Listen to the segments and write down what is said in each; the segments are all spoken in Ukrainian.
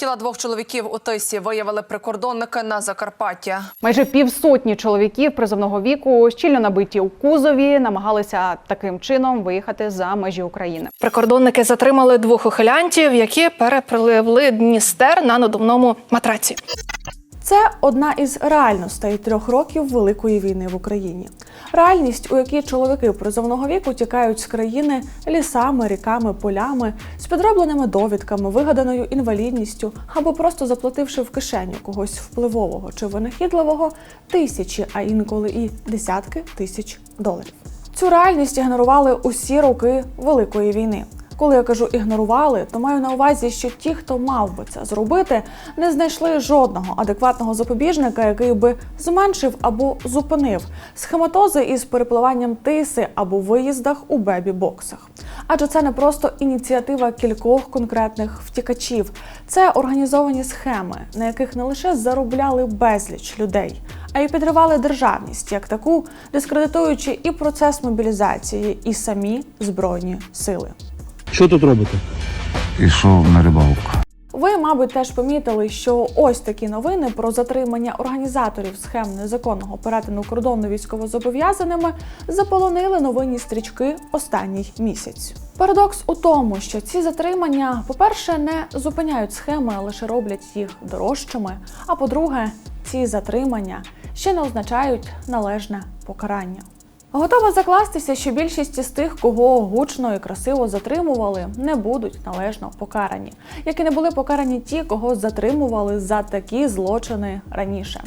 Тіла двох чоловіків у Тисі виявили прикордонники на Закарпаття. Майже півсотні чоловіків призовного віку, щільно набиті у кузові, намагалися таким чином виїхати за межі України. Прикордонники затримали двох ухилянтів, які перепливли Дністер на надувному матраці. Це одна із реальностей трьох років Великої війни в Україні. Реальність, у якій чоловіки призовного віку тікають з країни лісами, ріками, полями, з підробленими довідками, вигаданою інвалідністю або просто заплативши в кишеню когось впливового чи винахідливого тисячі, а інколи і десятки тисяч доларів. Цю реальність ігнорували усі роки Великої війни. Коли я кажу ігнорували, то маю на увазі, що ті, хто мав би це зробити, не знайшли жодного адекватного запобіжника, який би зменшив або зупинив схематози із перепливанням тиси або виїздах у бебі-боксах. Адже це не просто ініціатива кількох конкретних втікачів, це організовані схеми, на яких не лише заробляли безліч людей, а й підривали державність як таку, дискредитуючи і процес мобілізації, і самі збройні сили. Що тут робите? Ішов на рибалку. Ви, мабуть, теж помітили, що ось такі новини про затримання організаторів схем незаконного перетину кордону військовозобов'язаними заполонили новинні стрічки останній місяць. Парадокс у тому, що ці затримання, по-перше, не зупиняють схеми, а лише роблять їх дорожчими. А по-друге, ці затримання ще не означають належне покарання. Готова закластися, що більшість із тих, кого гучно і красиво затримували, не будуть належно покарані, як і не були покарані ті, кого затримували за такі злочини раніше.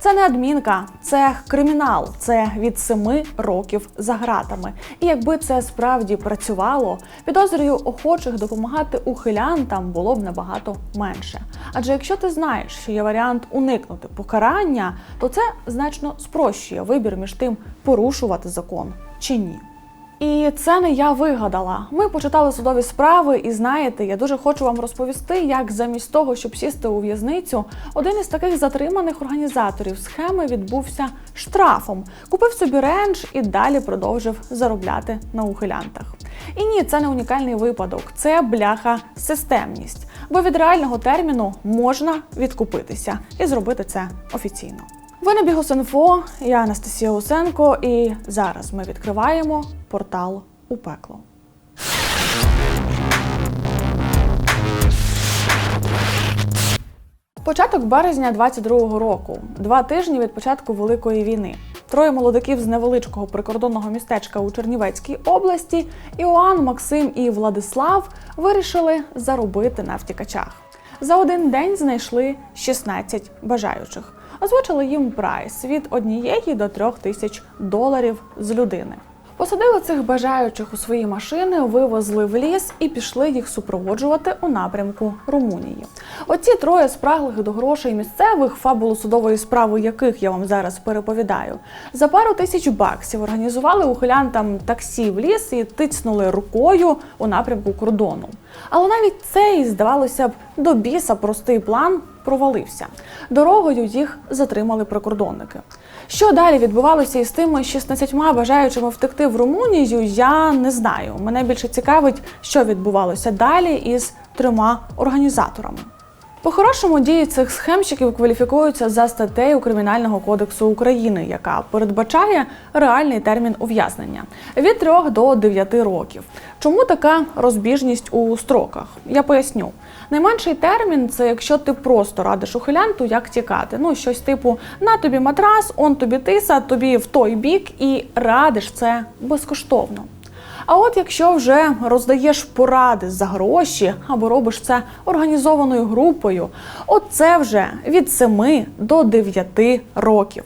Це не адмінка, це кримінал, це від семи років за гратами. І якби це справді працювало, підозрюю охочих допомагати ухилянтам було б набагато менше. Адже якщо ти знаєш, що є варіант уникнути покарання, то це значно спрощує вибір між тим, порушувати закон чи ні. І це не я вигадала. Ми почитали судові справи, і знаєте, я дуже хочу вам розповісти, як замість того, щоб сісти у в'язницю, один із таких затриманих організаторів схеми відбувся штрафом, купив собі ренч і далі продовжив заробляти на ухилянтах. І ні, це не унікальний випадок, це бляха системність. Бо від реального терміну можна відкупитися і зробити це офіційно. Ви на Бігус.Інфо, я Анастасія Усенко, і зараз ми відкриваємо портал у пекло. Початок березня 22-го року, два тижні від початку Великої війни. Троє молодиків з невеличкого прикордонного містечка у Чернівецькій області Іоанн, Максим і Владислав вирішили заробити на втікачах. За один день знайшли 16 бажаючих. Озвучили їм прайс від однієї до трьох тисяч доларів з людини. Посадили цих бажаючих у свої машини, вивезли в ліс і пішли їх супроводжувати у напрямку Румунії. Оці троє спраглих до грошей місцевих, фабулу судової справи яких я вам зараз переповідаю, за пару тисяч баксів організували ухилянтам таксі в ліс і тицнули рукою у напрямку кордону. Але навіть цей, здавалося б, до біса простий план провалився. Дорогою їх затримали прикордонники. Що далі відбувалося із тими 16 бажаючими втекти в Румунію, я не знаю. Мене більше цікавить, що відбувалося далі із трьома організаторами. По-хорошому дії цих схемщиків кваліфікуються за статтею Кримінального кодексу України, яка передбачає реальний термін ув'язнення від 3 до 9 років. Чому така розбіжність у строках? Я поясню. Найменший термін це якщо ти просто радиш ухилянту, як тікати. Ну, щось типу на тобі матрас, он тобі тиса, тобі в той бік, і радиш це безкоштовно. А от якщо вже роздаєш поради за гроші або робиш це організованою групою, от це вже від 7 до 9 років.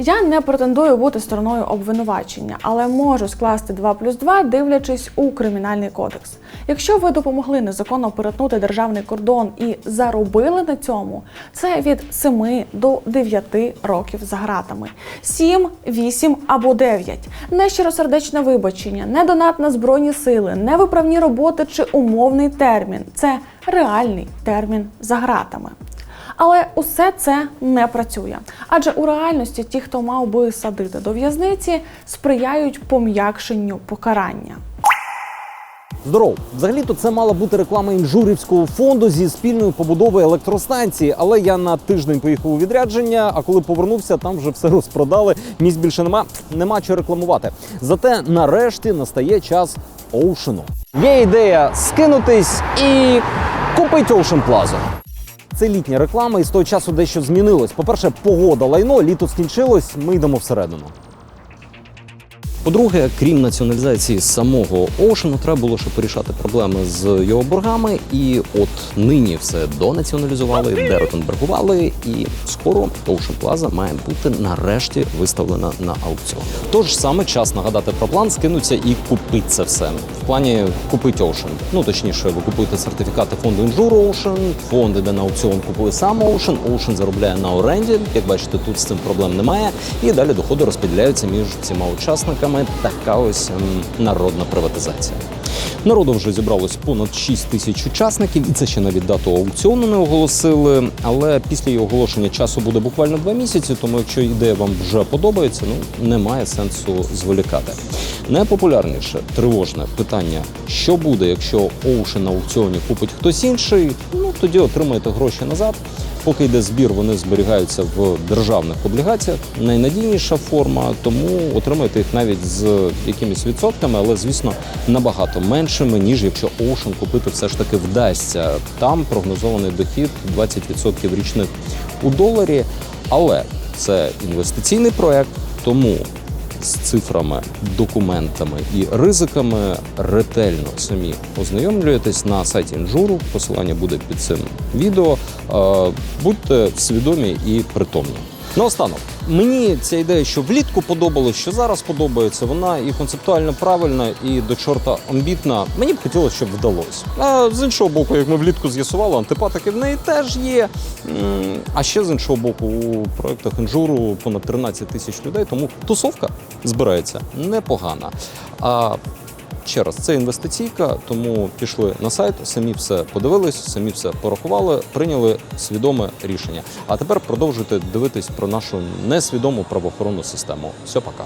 Я не претендую бути стороною обвинувачення, але можу скласти 2 плюс 2, дивлячись у кримінальний кодекс. Якщо ви допомогли незаконно перетнути державний кордон і заробили на цьому, це від 7 до 9 років за гратами. 7, 8 або 9. Не щиросердечне вибачення, не донат на збройні сили, не виправні роботи чи умовний термін. Це реальний термін за гратами. Але усе це не працює. Адже у реальності ті, хто мав би садити до в'язниці, сприяють пом'якшенню покарання. Здоров, взагалі-то це мала бути реклама інжурівського фонду зі спільної побудови електростанції. Але я на тиждень поїхав у відрядження. А коли повернувся, там вже все розпродали. Місць більше нема, нема що рекламувати. Зате нарешті настає час оушену. Є ідея скинутись і купити Ocean Plaza. Це літня реклама, і з того часу дещо змінилось. По-перше, погода лайно, літо скінчилось. Ми йдемо всередину. По-друге, крім націоналізації самого Оушену, треба було ще порішати проблеми з його боргами. І от нині все донаціоналізували, деротенбергували, і скоро Ocean Plaza має бути нарешті виставлена на аукціон. Тож саме час нагадати про план, скинуться і купити це все. В плані купити Ocean. Ну точніше, ви купуєте сертифікати фонду Інжур Ocean, фонди, де на аукціон купили сам Ocean. Ocean заробляє на оренді. Як бачите, тут з цим проблем немає. І далі доходи розподіляються між всіма учасниками. Така ось ем, народна приватизація. Народу вже зібралось понад 6 тисяч учасників, і це ще навіть дату аукціону не оголосили. Але після її оголошення часу буде буквально два місяці. Тому, якщо ідея вам вже подобається, ну немає сенсу зволікати. Найпопулярніше тривожне питання: що буде, якщо Ocean на аукціоні купить хтось інший? Ну тоді отримаєте гроші назад. Поки йде збір, вони зберігаються в державних облігаціях. Найнадійніша форма, тому отримаєте їх навіть з якимись відсотками, але звісно набагато меншими, ніж якщо Ocean купити все ж таки вдасться. Там прогнозований дохід 20% річних у доларі. Але це інвестиційний проект, тому з цифрами, документами і ризиками ретельно самі ознайомлюєтесь на сайті інжуру. Посилання буде під цим відео. Е, Будьте свідомі і притомні. Наостанок, мені ця ідея, що влітку подобалось, що зараз подобається, вона і концептуально правильна, і до чорта амбітна. Мені б хотілося, щоб вдалося. А з іншого боку, як ми влітку з'ясували, антипатики в неї теж є. А ще з іншого боку, у проєктах інжуру понад 13 тисяч людей, тому тусовка збирається непогана. А Ще раз, це інвестиційка, тому пішли на сайт, самі все подивились, самі все порахували, прийняли свідоме рішення. А тепер продовжуйте дивитись про нашу несвідому правоохоронну систему. Все, пока.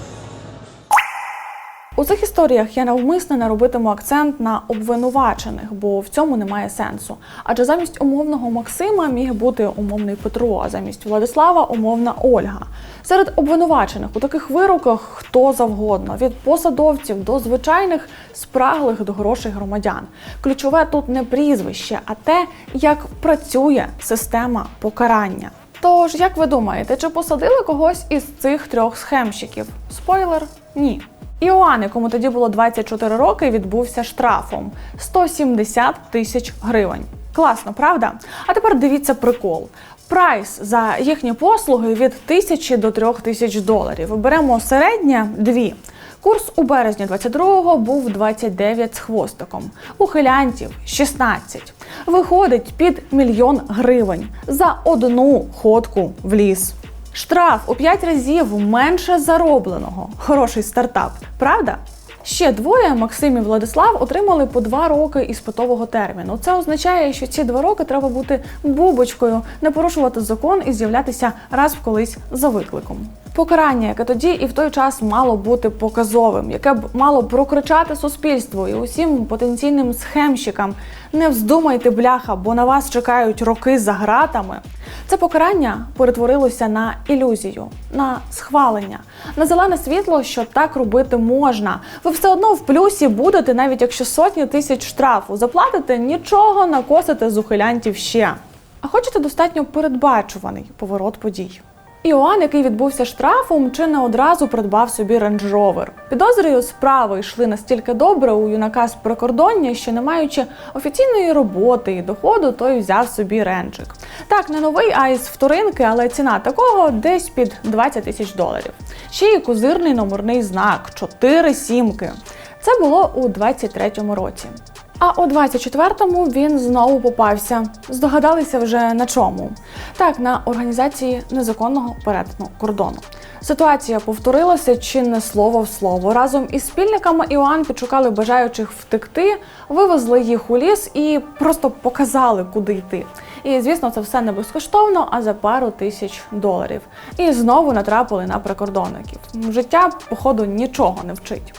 У цих історіях я навмисно не робитиму акцент на обвинувачених, бо в цьому немає сенсу. Адже замість умовного Максима міг бути умовний Петро, а замість Владислава умовна Ольга. Серед обвинувачених у таких вироках хто завгодно, від посадовців до звичайних спраглих до грошей громадян. Ключове тут не прізвище, а те, як працює система покарання. Тож, як ви думаєте, чи посадили когось із цих трьох схемщиків? Спойлер ні. Іоанн, якому тоді було 24 роки, відбувся штрафом 170 тисяч гривень. Класно, правда? А тепер дивіться прикол. Прайс за їхні послуги від тисячі до трьох тисяч доларів. Беремо середнє дві. Курс у березні 22-го був 29 з хвостиком. Ухилянтів 16. Виходить під мільйон гривень за одну ходку в ліс. Штраф у 5 разів менше заробленого. Хороший стартап, правда? Ще двоє Максим і Владислав отримали по два роки іспитового терміну. Це означає, що ці два роки треба бути бубочкою, не порушувати закон і з'являтися раз в колись за викликом. Покарання, яке тоді і в той час мало бути показовим, яке б мало прокричати суспільству і усім потенційним схемщикам. Не вздумайте, бляха, бо на вас чекають роки за гратами. Це покарання перетворилося на ілюзію, на схвалення, на зелене світло, що так робити можна. Ви все одно в плюсі будете, навіть якщо сотні тисяч штрафу заплатите, нічого накосите з ухилянтів ще. А хочете достатньо передбачуваний поворот подій. Іоанн, який відбувся штрафом, чи не одразу придбав собі Range Rover. Підозрюю, справи йшли настільки добре у юнака з прикордоння, що не маючи офіційної роботи і доходу, той взяв собі ренджик. Так, не новий, а із вторинки, але ціна такого десь під 20 тисяч доларів. Ще й козирний номерний знак 4 сімки. Це було у 23-му році. А у 24-му він знову попався. Здогадалися вже на чому? Так, на організації незаконного перетину кордону. Ситуація повторилася чи не слово в слово. Разом із спільниками Іоанн підшукали бажаючих втекти, вивезли їх у ліс і просто показали, куди йти. І звісно, це все не безкоштовно, а за пару тисяч доларів. І знову натрапили на прикордонників. Життя, походу, нічого не вчить.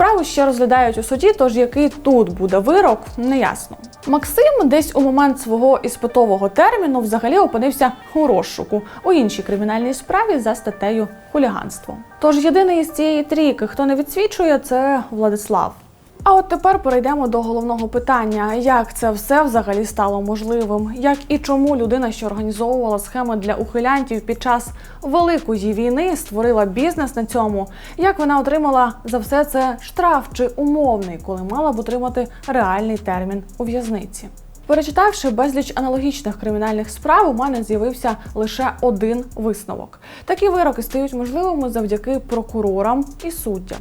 Справу ще розглядають у суді, тож який тут буде вирок, неясно. Максим десь у момент свого іспитового терміну взагалі опинився у розшуку у іншій кримінальній справі за статтею хуліганство. Тож єдиний із цієї трійки, хто не відсвічує, це Владислав. А от тепер перейдемо до головного питання: як це все взагалі стало можливим? Як і чому людина, що організовувала схеми для ухилянтів під час великої війни, створила бізнес на цьому? Як вона отримала за все це штраф чи умовний, коли мала б отримати реальний термін у в'язниці? Перечитавши безліч аналогічних кримінальних справ, у мене з'явився лише один висновок. Такі вироки стають можливими завдяки прокурорам і суддям.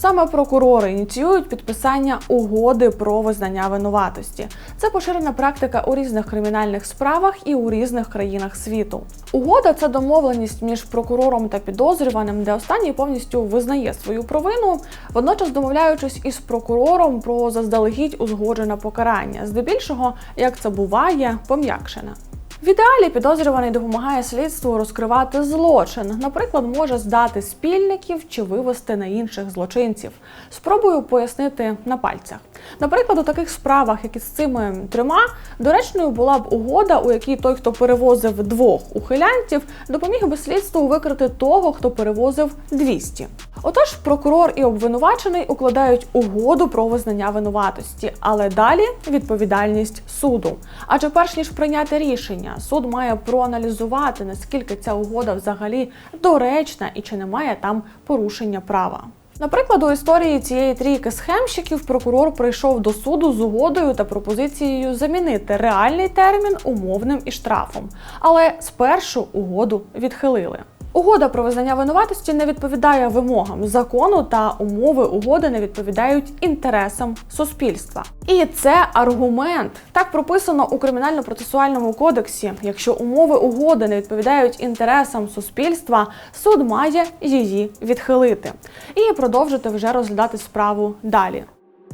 Саме прокурори ініціюють підписання угоди про визнання винуватості. Це поширена практика у різних кримінальних справах і у різних країнах світу. Угода це домовленість між прокурором та підозрюваним, де останній повністю визнає свою провину, водночас домовляючись із прокурором про заздалегідь узгоджене покарання, здебільшого, як це буває, пом'якшене. В ідеалі підозрюваний допомагає слідству розкривати злочин. Наприклад, може здати спільників чи вивести на інших злочинців. Спробую пояснити на пальцях. Наприклад, у таких справах, як із цими трьома, доречною була б угода, у якій той, хто перевозив двох ухилянтів, допоміг би слідству викрити того, хто перевозив 200. Отож, прокурор і обвинувачений укладають угоду про визнання винуватості, але далі відповідальність суду. Адже перш ніж прийняти рішення, суд має проаналізувати, наскільки ця угода взагалі доречна і чи немає там порушення права. Наприклад, у історії цієї трійки схемщиків прокурор прийшов до суду з угодою та пропозицією замінити реальний термін умовним і штрафом, але спершу угоду відхилили. Угода про визнання винуватості не відповідає вимогам закону та умови угоди не відповідають інтересам суспільства. І це аргумент. Так прописано у кримінально-процесуальному кодексі. Якщо умови угоди не відповідають інтересам суспільства, суд має її відхилити і продовжити вже розглядати справу далі.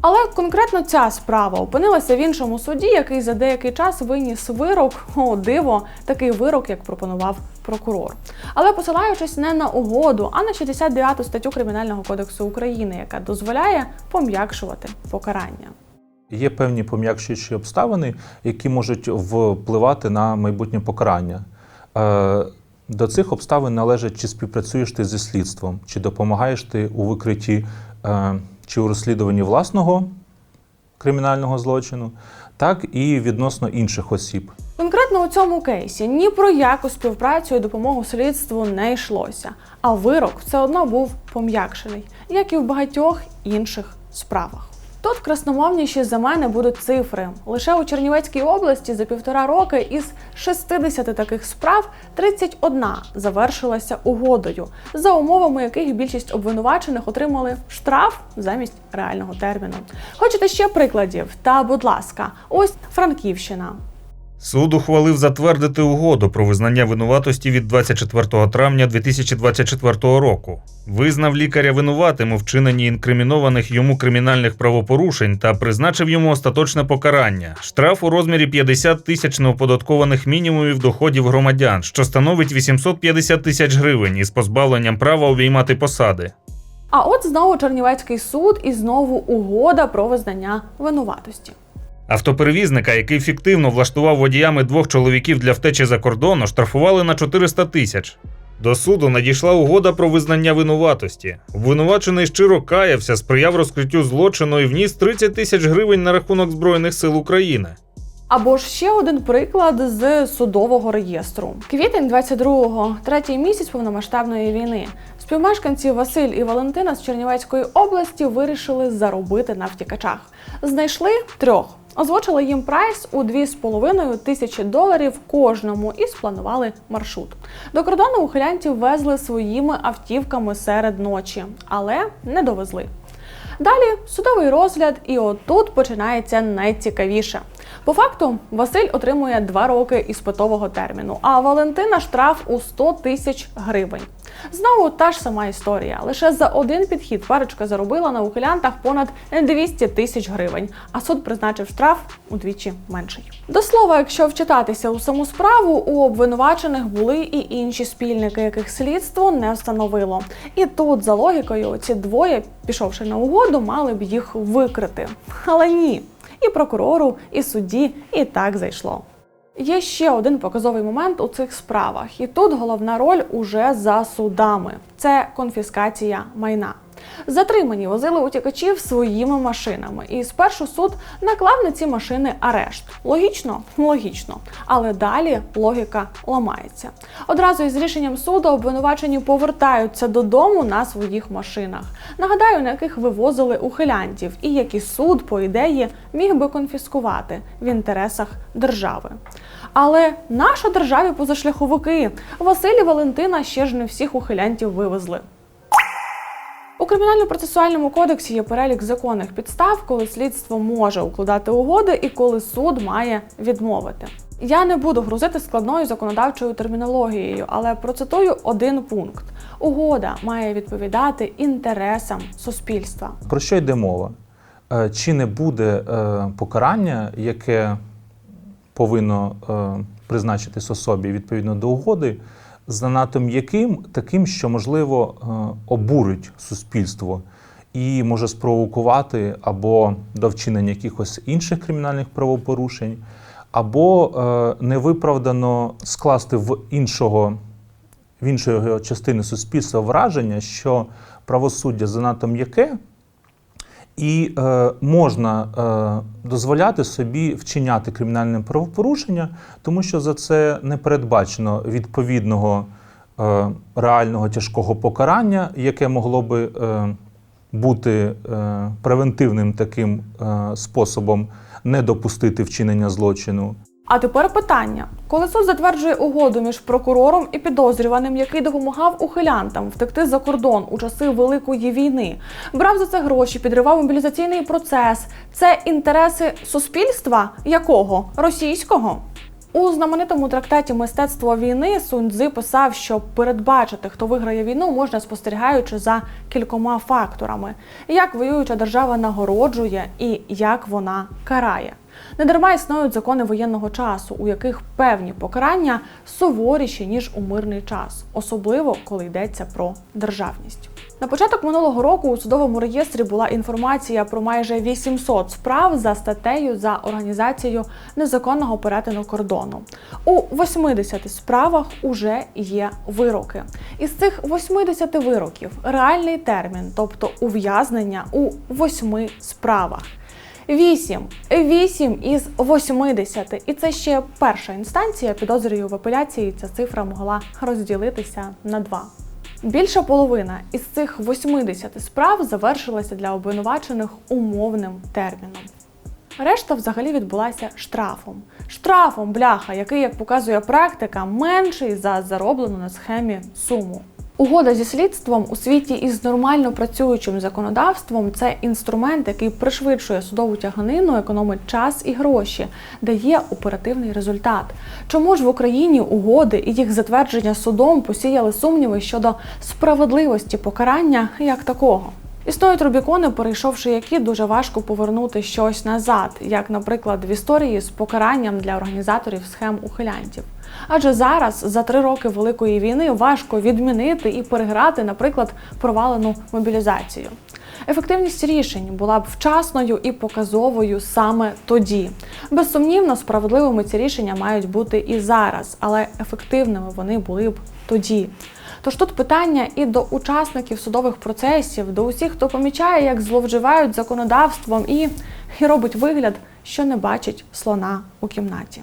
Але конкретно ця справа опинилася в іншому суді, який за деякий час виніс вирок, о диво, такий вирок, як пропонував прокурор. Але посилаючись не на угоду, а на 69 статтю Кримінального кодексу України, яка дозволяє пом'якшувати покарання. Є певні пом'якшуючі обставини, які можуть впливати на майбутнє покарання. Е, До цих обставин належить, чи співпрацюєш ти зі слідством, чи допомагаєш ти у викритті е, чи у розслідуванні власного кримінального злочину, так і відносно інших осіб. Конкретно у цьому кейсі ні про яку співпрацю і допомогу слідству не йшлося, а вирок все одно був пом'якшений, як і в багатьох інших справах. Тут красномовніші за мене будуть цифри. Лише у Чернівецькій області за півтора роки із 60 таких справ 31 завершилася угодою, за умовами яких більшість обвинувачених отримали штраф замість реального терміну. Хочете ще прикладів? Та, будь ласка, ось Франківщина. Суд ухвалив затвердити угоду про визнання винуватості від 24 травня 2024 року. Визнав лікаря винуватим у вчиненні інкримінованих йому кримінальних правопорушень та призначив йому остаточне покарання штраф у розмірі 50 тисяч неоподаткованих мінімумів доходів громадян, що становить 850 тисяч гривень із позбавленням права обіймати посади. А от знову Чернівецький суд і знову угода про визнання винуватості. Автоперевізника, який фіктивно влаштував водіями двох чоловіків для втечі за кордону, штрафували на 400 тисяч. До суду надійшла угода про визнання винуватості. Обвинувачений щиро каявся, сприяв розкриттю злочину і вніс 30 тисяч гривень на рахунок Збройних сил України. Або ж ще один приклад з судового реєстру. Квітень 22-го, третій місяць повномасштабної війни. Співмешканці Василь і Валентина з Чернівецької області вирішили заробити на втікачах. Знайшли трьох. Озвучили їм прайс у 2,5 тисячі доларів кожному і спланували маршрут. До кордону ухилянтів везли своїми автівками серед ночі, але не довезли. Далі судовий розгляд, і отут починається найцікавіше. По факту, Василь отримує два роки іспитового терміну, а Валентина штраф у 100 тисяч гривень. Знову та ж сама історія. Лише за один підхід парочка заробила на ухилянтах понад 200 тисяч гривень, а суд призначив штраф удвічі менший. До слова, якщо вчитатися у саму справу, у обвинувачених були і інші спільники, яких слідство не встановило. І тут, за логікою, ці двоє, пішовши на угоду, мали б їх викрити. Але ні, і прокурору, і судді і так зайшло. Є ще один показовий момент у цих справах, і тут головна роль уже за судами це конфіскація майна. Затримані возили утікачів своїми машинами, і спершу суд наклав на ці машини арешт. Логічно? Логічно. Але далі логіка ламається. Одразу із рішенням суду обвинувачені повертаються додому на своїх машинах. Нагадаю, на яких вивозили ухилянтів, і які суд, по ідеї, міг би конфіскувати в інтересах держави. Але наша державі позашляховики Василь і Валентина ще ж не всіх ухилянтів вивезли. Кримінально-процесуальному кодексі є перелік законних підстав, коли слідство може укладати угоди і коли суд має відмовити. Я не буду грузити складною законодавчою термінологією, але процитую один пункт: угода має відповідати інтересам суспільства. Про що йде мова? Е, Чи не буде е, покарання, яке повинно е, призначитись особі відповідно до угоди, занадто м'яким, таким, що можливо е, обурить суспільство і може спровокувати або до вчинення якихось інших кримінальних правопорушень, або е, невиправдано скласти в іншого в іншої частини суспільства враження, що правосуддя занадто м'яке, і е, можна е, дозволяти собі вчиняти кримінальне правопорушення, тому що за це не передбачено відповідного е, реального тяжкого покарання, яке могло би е, бути е, превентивним таким е, способом не допустити вчинення злочину. А тепер питання: коли суд затверджує угоду між прокурором і підозрюваним, який допомагав ухилянтам втекти за кордон у часи Великої війни, брав за це гроші, підривав мобілізаційний процес. Це інтереси суспільства якого? Російського? У знаменитому трактаті Мистецтво війни Сунь Цзи писав, що передбачити, хто виграє війну, можна спостерігаючи за кількома факторами: як воююча держава нагороджує і як вона карає. Недарма існують закони воєнного часу, у яких певні покарання суворіші ніж у мирний час, особливо коли йдеться про державність. На початок минулого року у судовому реєстрі була інформація про майже 800 справ за статтею за організацією незаконного перетину кордону. У 80 справах уже є вироки. Із цих 80 вироків реальний термін, тобто ув'язнення у 8 справах. 8. 8 із 80. І це ще перша інстанція. Підозрюю в апеляції ця цифра могла розділитися на 2. Більша половина із цих 80 справ завершилася для обвинувачених умовним терміном. Решта взагалі відбулася штрафом. Штрафом, бляха, який, як показує практика, менший за зароблену на схемі суму. Угода зі слідством у світі із нормально працюючим законодавством це інструмент, який пришвидшує судову тяганину, економить час і гроші, дає оперативний результат. Чому ж в Україні угоди і їх затвердження судом посіяли сумніви щодо справедливості покарання як такого? Існують Рубікони, перейшовши які дуже важко повернути щось назад, як, наприклад, в історії з покаранням для організаторів схем ухилянтів. Адже зараз, за три роки Великої війни, важко відмінити і переграти, наприклад, провалену мобілізацію. Ефективність рішень була б вчасною і показовою саме тоді. Безсумнівно, справедливими ці рішення мають бути і зараз, але ефективними вони були б тоді. Тож тут питання і до учасників судових процесів, до усіх, хто помічає, як зловживають законодавством і, і робить вигляд, що не бачить слона у кімнаті.